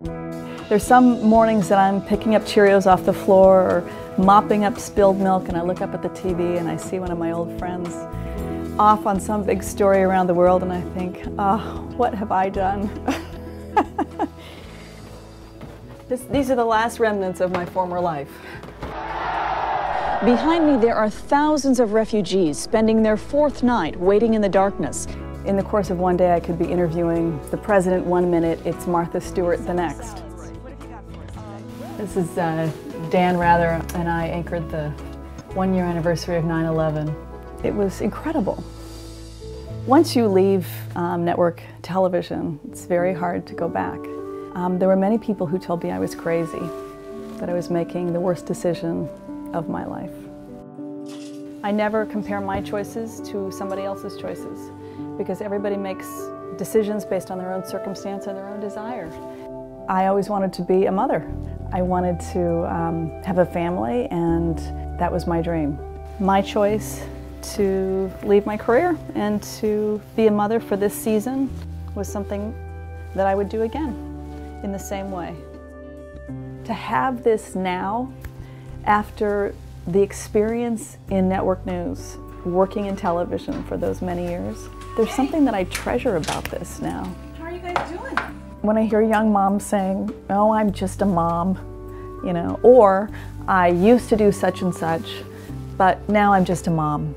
There's some mornings that I'm picking up Cheerios off the floor or mopping up spilled milk and I look up at the TV and I see one of my old friends off on some big story around the world and I think, oh, what have I done? this, these are the last remnants of my former life. Behind me, there are thousands of refugees spending their fourth night waiting in the darkness. In the course of one day, I could be interviewing the president one minute, it's Martha Stewart the next. This is uh, Dan Rather, and I anchored the one year anniversary of 9 11. It was incredible. Once you leave um, network television, it's very hard to go back. Um, there were many people who told me I was crazy, that I was making the worst decision of my life. I never compare my choices to somebody else's choices because everybody makes decisions based on their own circumstance and their own desire. I always wanted to be a mother. I wanted to um, have a family and that was my dream. My choice to leave my career and to be a mother for this season was something that I would do again in the same way. To have this now after the experience in network news, working in television for those many years, there's something that I treasure about this now. How are you guys doing? When I hear young moms saying, oh, I'm just a mom, you know, or I used to do such and such, but now I'm just a mom,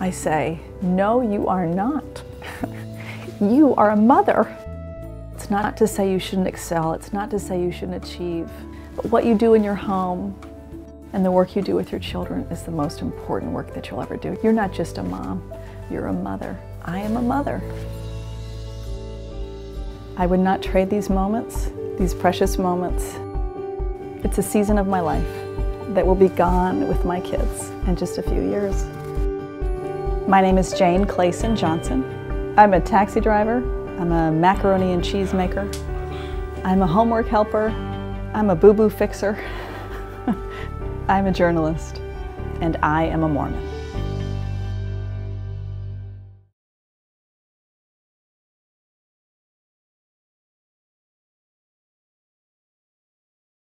I say, no, you are not. you are a mother. It's not to say you shouldn't excel, it's not to say you shouldn't achieve, but what you do in your home, and the work you do with your children is the most important work that you'll ever do. You're not just a mom, you're a mother. I am a mother. I would not trade these moments, these precious moments. It's a season of my life that will be gone with my kids in just a few years. My name is Jane Clayson Johnson. I'm a taxi driver. I'm a macaroni and cheese maker. I'm a homework helper. I'm a boo-boo fixer. I'm a journalist, and I am a Mormon.